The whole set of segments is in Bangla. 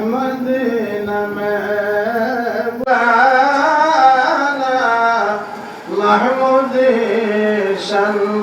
مدینہ میں بانا محمود شن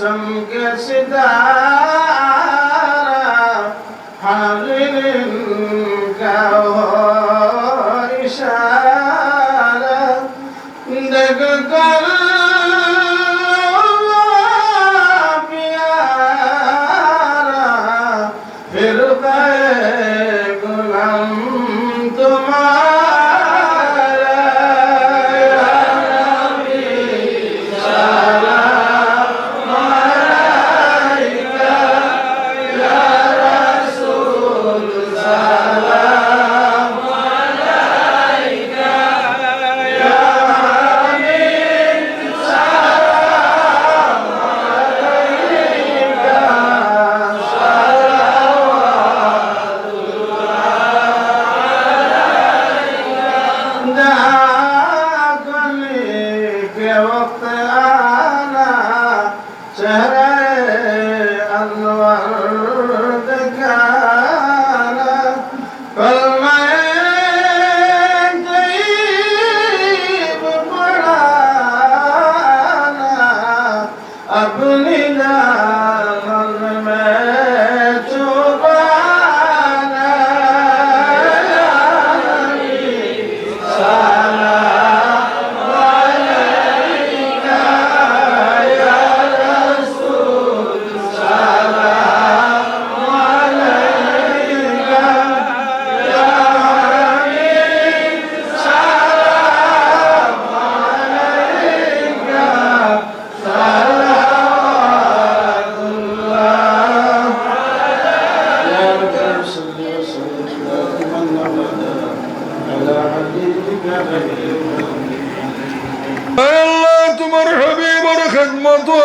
चमके सितारा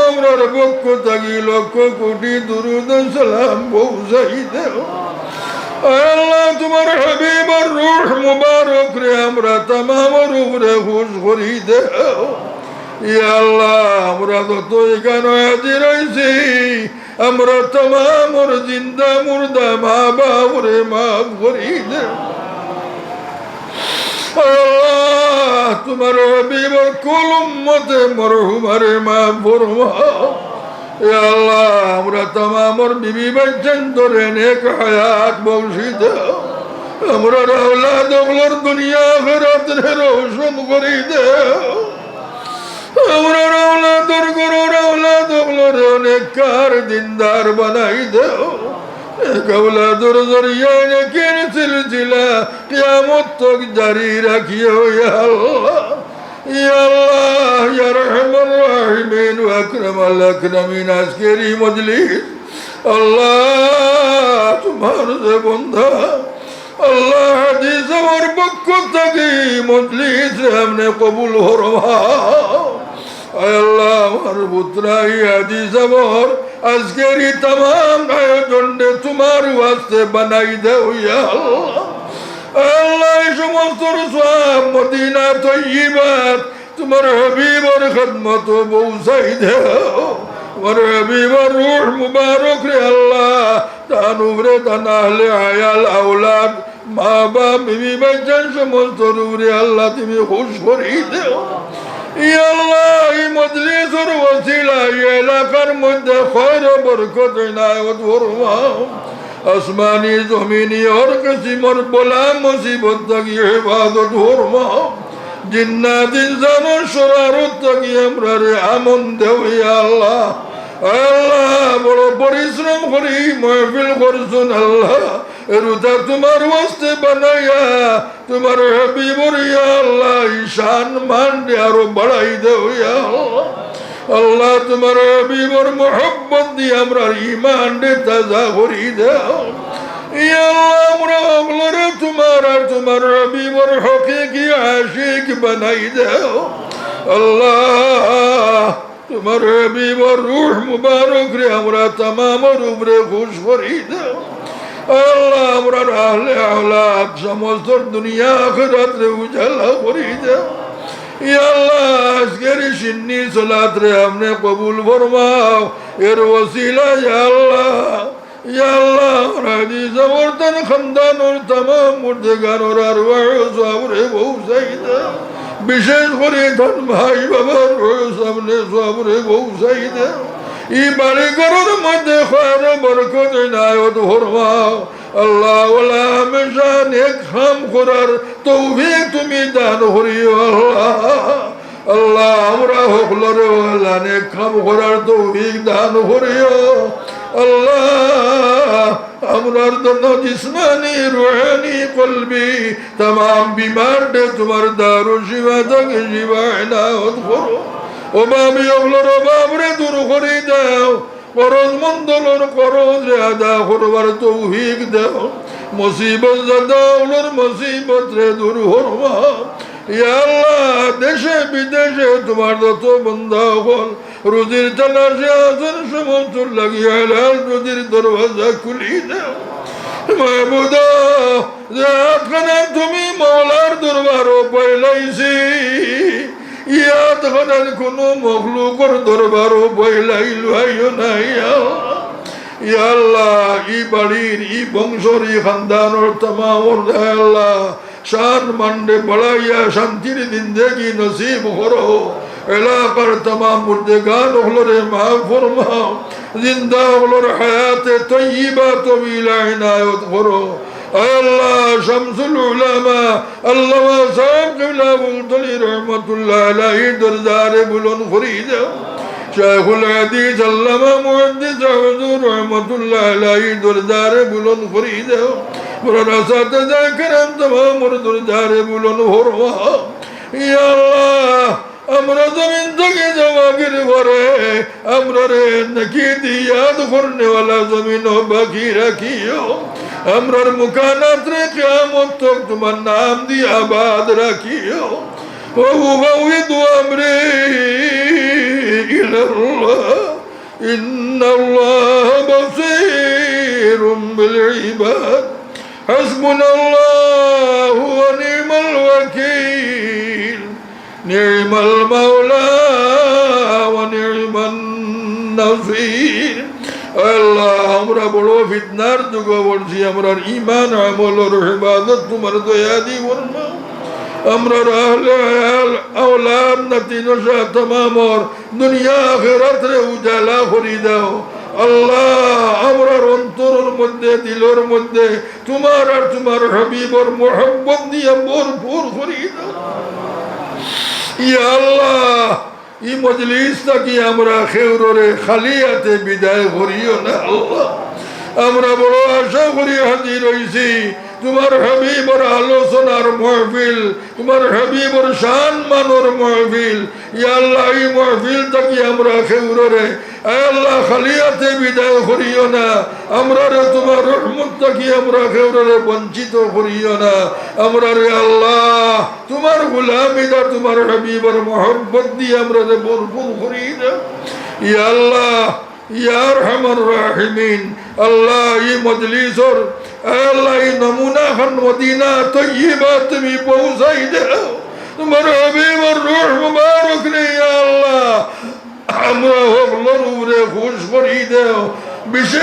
আমরার পক্ষ থাকি লক্ষ কোটি দুরুদ সালাম পৌঁছাই আল্লাহ তোমার হাবিবর রূহ মুবারক রে, আমরা তামাম উপরে খুশ করি দেও। আল্লাহ, আমরা যত এখানে হাজির হয়েছি, আমরা তামামর জিন্দা মুর্দা মা বাবরে মাফ করি দেও। তোমার হাবিবর কুল উম্মতে মরহুমারে মা ফরমাও এ আল্লাহ, আমরা তামামর বিবি বাচ্চান ধরে নেক হায়াত বংশী দাও আমরা আওলাদ ওগুলোর দুনিয়া ফেরতের রোশন করি দেও আমরা আওলাদর গরুর আওলাদ ওগুলোর অনেক কার দিনদার বানাই দেও কবলাদুর জরিয়ায় নেকের সিলসিলা কিয়ামত তক জারি রাখিও ইয়া আল্লাহ। আজকের এই মজলিস। আল্লাহ, তোমার যে বন্ধা, আল্লাহ, হাদিস আমার পক্ষ থেকে মজলিস সামনে কবুল হরমাও আয় আল্লাহ, আমার পুত্রাই হাদিস আমার আজকের তাম আয়োজনে তোমার ওয়াস্তে বানাই দেও সমস্ত সব মদিনা তৈবাত তোমার হবিবর খদমত পৌঁছাই দেও। হবিবর রুহ মুবারক রে আল্লাহ। তান উপরে আহলে আয়াল, আওলাদ মা বাপ বিবি বাচ্চান সমস্ত রূপরে আল্লাহ তুমি খুশ করি দেও। এই মজলিসের ওসিলা এলাকার মধ্যে খৈর বরকত নায়ত ফরমাও আসমানি জমিনি হর কিসিমর বলা মুসিবত থাকি হেফাজত ফরমাও জিন্নাত ইনসানের সরারত থাকি আমরা রে আমন দেও আল্লাহ। আল্লাহ, বড় পরিশ্রম করি, মহফিল করছুন আল্লাহ। রুতা তোমার ওয়াস্তে বানাইয়া, তোমার হাবিবর ইয়া আল্লাহ ঈশান মান আরও বাড়াই দেও ইয়া আল্লাহ। তোমার হাবিবর মোহব্বত দিয়ে আমরা ইমান তাজা করি দেও। তোমার আর তোমার হাবিবর হকে কি আশিক বানাই দেও। আল্লাহ তোমার হবিব রুহ মুবারক রে, আমরা তামাম উপরে ঘুষ করি দাও আল্লাহ, আমরা আহলে আহলাদ সমস্ত দুনিয়া আখরাত রে উজালা করি দাও আল্লাহ, আজকের সিন্নি সোলাত রে আপনি কবুল ফরমাও, এর ওসিলা আল্লাহ। বিশেষ করে ধন ভাই বাবার সামনে সামনে বউ সাইদে ই বাড়ি মধ্যে আল্লাহ তুমি দান আল্লাহ আমরা হকলরে খাম নেক হাম করার দান হরিও আল্লাহ আমরার জন্য জিসমানি, রুহানি, কলবি তাম বিমারটে তোমার দারু শিবা তাকে শিবায় না করো। ও বাবি ওগুলোর বাবরে দূর করে দাও। করজ মন্দলন করজ আদা করবার তৌহিক দাও। মুসিবত দাওলর মুসিবত রে, দূর হরবা ইয়া আল্লাহ, দেশে বিদেশে তোমার যত বন্ধা হল রুজির তালাশে আছেন সমস্ত লাগিয়ে হালাল রুজির দরওয়াজা খুলি দাও। মাহবুদা যাতখানে তুমি মৌলার দরবারও পয়লাইছি ইয়াত খানার কোনো মখলুকর দরবারও পয়লাইল আইও নাই। ইয়া আল্লাহ, ই বাড়ির, ই বংশর, ই খানদানোর তামামর আল্লাহ শান মান্ডে বড়াইয়া শান্তির জিন্দেগি নসিব করো। الا کر تمام مردگان اغلر معاف فرما زندہ اغلر حیات طیبہ طویلہ عنایت فرو اے اللہ شمس العلماء اللہ صاحب قبلہ مغدلی رحمت اللہ علیہ دردار بلن فریدہ شیخ الحدیث علامہ محدث حضور رحمت اللہ علیہ دردار بلن فرید مولانا ساتھ کرم تمام دردار بلن فرما یا اللہ আমরা জমিন থেকে জমাগির ঘরে আমরা রে নাকি দিয়াদ করনে वाला জমিন বাকি রাখিও আমরার মুকানাত রে কিয়ামত তক তোমার নাম দিয়ে আবাদ রাখিও وأفوض أمري إلى الله إن الله بصير بالعباد حسبنا الله ونعم الوكيل نعم المولى ونعم النصير আল্লাহ আমরা বড় ফিতনার যুগ বলছি আমরা ইমান আমল হেবাদত তোমার দয়া দিব আমরা রাহলে আওলাদ নাতি নশা তমামর দুনিয়া আখিরাত রে উজালা করি দাও আল্লাহ আমরার অন্তরের মধ্যে দিলের মধ্যে তোমার আর তোমার হাবিবর মোহাম্মত দিয়ে ভরপুর করি দাও ইয়া আল্লাহ ই মজলিস নাকি আমরা খেউরে খালি হাতে বিদায় করিও না আমরা বড় আশা করি হাজির হইছি তোমার হাবিবর আলোচনার মহফিল, তোমার হাবিবর শান মানোর মহফিল। ইয়া আল্লাহ, এই মহফিল থাকি আমরা খেউরে আল্লাহ খালি হাতে বিদায় করিও না। আমরা রে তোমার রহমত থাকি আমরা খেউরে বঞ্চিত করিও না। আমরা রে আল্লাহ, তোমার গুলামিদা তোমার হাবিবর মহব্বত দিয়ে আমরা রে ভরপুর করি না ইয়া আল্লাহ ইয়ার হামর রাহিমিন। আল্লাহ এই মজলিসর আল্লাহ নমুনা খান মদিনা তৈবা তুমি পৌঁছাই দাও। তোমার হাবিবর রূহ মুবারক রে আল্লাহ। আমরা হকলর উপরে খুশ করি দাও। বিশেষ